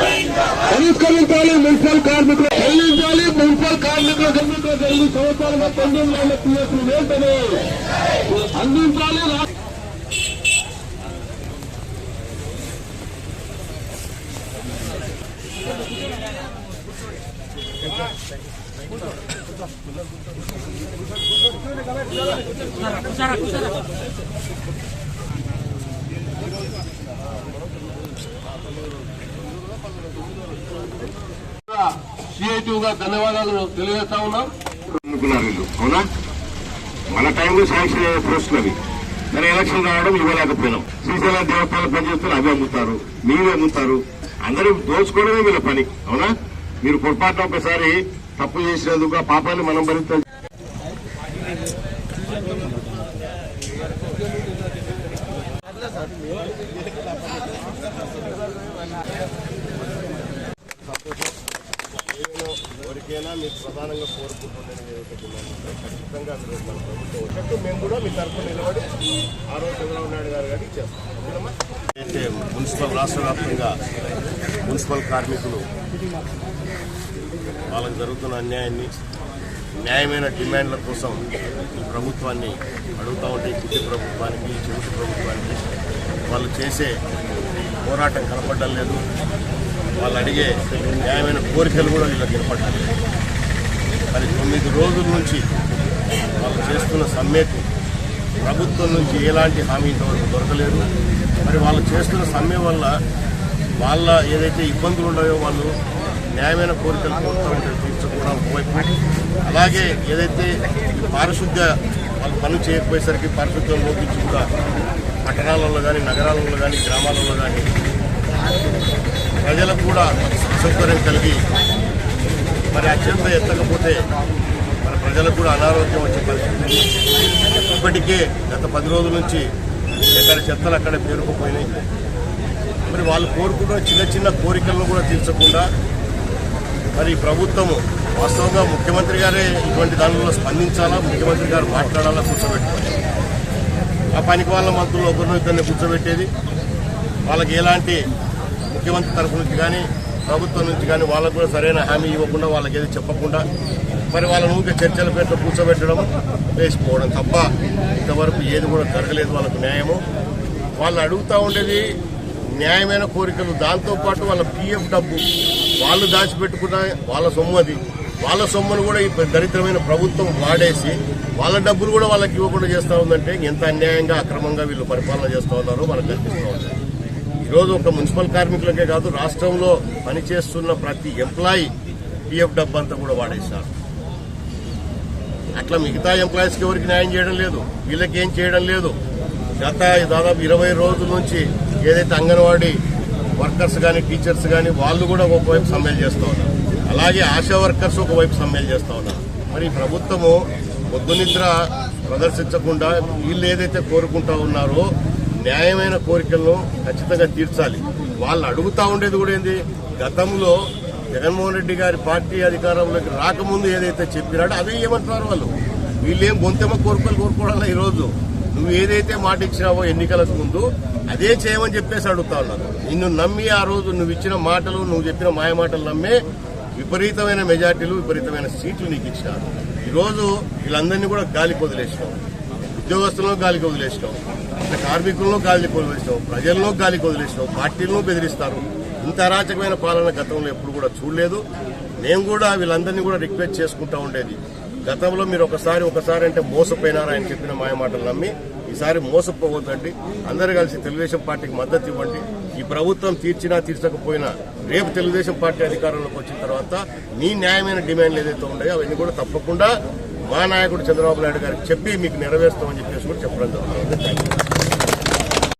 పరిష్కరించాలి మున్సిపల్ కార్మికులు. చెల్లించాలి మున్సిపల్ కార్మికుల కార్మికులు ఐదు సంవత్సరాలుగా పెండింగ్ ఉన్న పిఎస్ వెంటనే అందించాలి రా- సిఐటివ్గా ధన్యవాదాలు తెలియజేస్తా ఉన్నాం. అనుకున్నారు వీళ్ళు. అవునా? మన టైంలో శాంక్షన్ అయ్యే పోస్టులు అవి మన ఎలక్షన్ రావడం ఇవ్వలేకపోయినాం. శ్రీశైలం దేవస్థానం పనిచేస్తున్న అవి అమ్ముతారు మీరు అమ్ముతారు. అందరూ దోచుకోవడమే వీళ్ళ పని. అవునా? మీరు పొరపాటున ఒకసారి తప్పు చేసినందుకు ఆ పాపాన్ని మనం భరిస్తాం. ఎవరికైనా మీకు ప్రధానంగా కోరుకుంటున్నది ఖచ్చితంగా మన ప్రభుత్వం మేము కూడా మీ తరఫున నిలబడి ఆ రోజు చంద్రబాబు నాయుడు గారు గారికి చేస్తాం. అయితే మున్సిపల్ రాష్ట్ర వ్యాప్తంగా మున్సిపల్ కార్మికులు వాళ్ళకి జరుగుతున్న అన్యాయాన్ని న్యాయమైన డిమాండ్ల కోసం ఈ ప్రభుత్వాన్ని అడుగుతూ ఉంటే ఈ ప్రభుత్వానికి చెవిటి ప్రభుత్వానికి వాళ్ళు చేసే పోరాటం కనపడడం లేదు. వాళ్ళు అడిగే న్యాయమైన కోరికలు కూడా వీళ్ళకి ఏర్పడాలి మరి తొమ్మిది రోజుల నుంచి వాళ్ళు చేస్తున్న సమ్మెకు ప్రభుత్వం నుంచి ఎలాంటి హామీ ఇంతవరకు దొరకలేదు. మరి వాళ్ళు చేస్తున్న సమ్మె వల్ల వాళ్ళ ఏదైతే ఇబ్బందులు ఉన్నాయో వాళ్ళు న్యాయమైన కోరికలు కోరుతూ ఉంటే తీర్చుకోవడం ఒకవైపు. అలాగే ఏదైతే పారిశుద్ధ్య వాళ్ళు పనులు చేయకపోయేసరికి పారిశుద్ధ్యం లోపించి కూడా పట్టణాలలో కానీ నగరాలలో కానీ గ్రామాలలో కానీ ప్రజలకు కూడా సౌకర్యం కలిగి మరి అత్యంత ఎత్తకపోతే మన ప్రజలకు కూడా అనారోగ్యం వచ్చే పరిస్థితి ఇప్పటికే గత పది రోజుల నుంచి ఎక్కడ చెత్తలు అక్కడే పేరుకుపోయినాయి. మరి వాళ్ళు కోరుకున్న చిన్న చిన్న కోరికలను కూడా తీర్చకుండా మరి ప్రభుత్వము వాస్తవంగా ముఖ్యమంత్రి గారే ఇటువంటి దానిలో స్పందించాలా? ముఖ్యమంత్రి గారు మాట్లాడాలా? కూర్చోబెట్టుకోవాలి. ఆ పనికి వాళ్ళ మంత్రులు ఒకరిని ఇద్దరిని కూర్చోబెట్టేది. వాళ్ళకి ఎలాంటి ముఖ్యమంత్రి తరఫు నుంచి కానీ ప్రభుత్వం నుంచి కానీ వాళ్ళకు కూడా సరైన హామీ ఇవ్వకుండా వాళ్ళకి ఏది చెప్పకుండా మరి వాళ్ళ ఊరికే చర్చల పేరుతో కూర్చోబెట్టడం వేసిపోవడం తప్ప ఇంతవరకు ఏది కూడా జరగలేదు వాళ్ళకు న్యాయము. వాళ్ళు అడుగుతూ ఉండేది న్యాయమైన కోరికలు. దాంతోపాటు వాళ్ళ పిఎఫ్ డబ్బు వాళ్ళు దాచిపెట్టుకున్న వాళ్ళ సొమ్ము అది. వాళ్ళ సొమ్మును కూడా ఈ దరిద్రమైన ప్రభుత్వం వాడేసి వాళ్ళ డబ్బులు కూడా వాళ్ళకి ఇవ్వకుండా చేస్తూ ఉందంటే ఎంత అన్యాయంగా అక్రమంగా వీళ్ళు పరిపాలన చేస్తూ ఉన్నారో మనకు కనిపిస్తూ ఉంది ఈరోజు ఒక మున్సిపల్ కార్మికులకే కాదు రాష్ట్రంలో పనిచేస్తున్న ప్రతి ఎంప్లాయీ పిఎఫ్ డబ్బు అంతా కూడా వాడేశారు. అట్లా మిగతా ఎంప్లాయీస్కి ఎవరికి న్యాయం చేయడం లేదు వీళ్ళకి ఏం చేయడం లేదు. గత దాదాపు ఇరవై రోజుల నుంచి ఏదైతే అంగన్వాడీ వర్కర్స్ కానీ టీచర్స్ కానీ వాళ్ళు కూడా ఒకవైపు సమ్మెలు చేస్తూ ఉన్నారు. అలాగే ఆశా వర్కర్స్ ఒకవైపు సమ్మెలు చేస్తూ ఉన్నారు. మరి ప్రభుత్వము పొద్దునిద్ర ప్రదర్శించకుండా వీళ్ళు ఏదైతే కోరుకుంటా ఉన్నారో న్యాయమైన కోరికలను ఖచ్చితంగా తీర్చాలి. వాళ్ళు అడుగుతా ఉండేది కూడా ఏంది? గతంలో జగన్మోహన్ రెడ్డి గారి పార్టీ అధికారంలోకి రాకముందు ఏదైతే చెప్పినాడో అదే ఏమంటున్నారు వాళ్ళు? వీళ్ళేం గొంతెమ్మ కోరికలు కోరుకోవడం ఈరోజు? నువ్వు ఏదైతే మాట ఇచ్చినావో ఎన్నికలకు ముందు అదే చేయమని చెప్పేసి అడుగుతా ఉన్నారు. నిన్ను నమ్మి ఆ రోజు నువ్వు ఇచ్చిన మాటలు నువ్వు చెప్పిన మాయ మాటలు నమ్మే విపరీతమైన మెజార్టీలు విపరీతమైన సీట్లు నీకు ఇచ్చినారు. ఈరోజు వీళ్ళందరినీ కూడా గాలి వదిలేసినావు ఉద్యోగస్తులను గాలికి వదిలేసినాం కార్మికుల్లో కార్మికులను గాలికి వదిలేసినావు. ప్రజల్లో గాలికి వదిలేసినాం పార్టీలను బెదిరిస్తారు. ఇంత అరాచకమైన పాలన గతంలో ఎప్పుడు కూడా చూడలేదు. మేము కూడా వీళ్ళందరినీ కూడా రిక్వెస్ట్ చేసుకుంటా ఉండేది. గతంలో మీరు ఒకసారి ఒకసారి అంటే మోసపోయినారా ఆయన చెప్పిన మాయ మాటలు నమ్మి ఈసారి మోసపోవద్దండి. అందరూ కలిసి తెలుగుదేశం పార్టీకి మద్దతు ఇవ్వండి. ఈ ప్రభుత్వం తీర్చినా తీర్చకపోయినా రేపు తెలుగుదేశం పార్టీ అధికారంలోకి వచ్చిన తర్వాత మీ న్యాయమైన డిమాండ్లు ఏదైతే ఉన్నాయో అవన్నీ కూడా తప్పకుండా మా నాయకుడు చంద్రబాబు నాయుడు గారికి చెప్పి మీకు నెరవేరుస్తామని చెప్పేసి కూడా చెప్పడం జరుగుతుంది. Thank you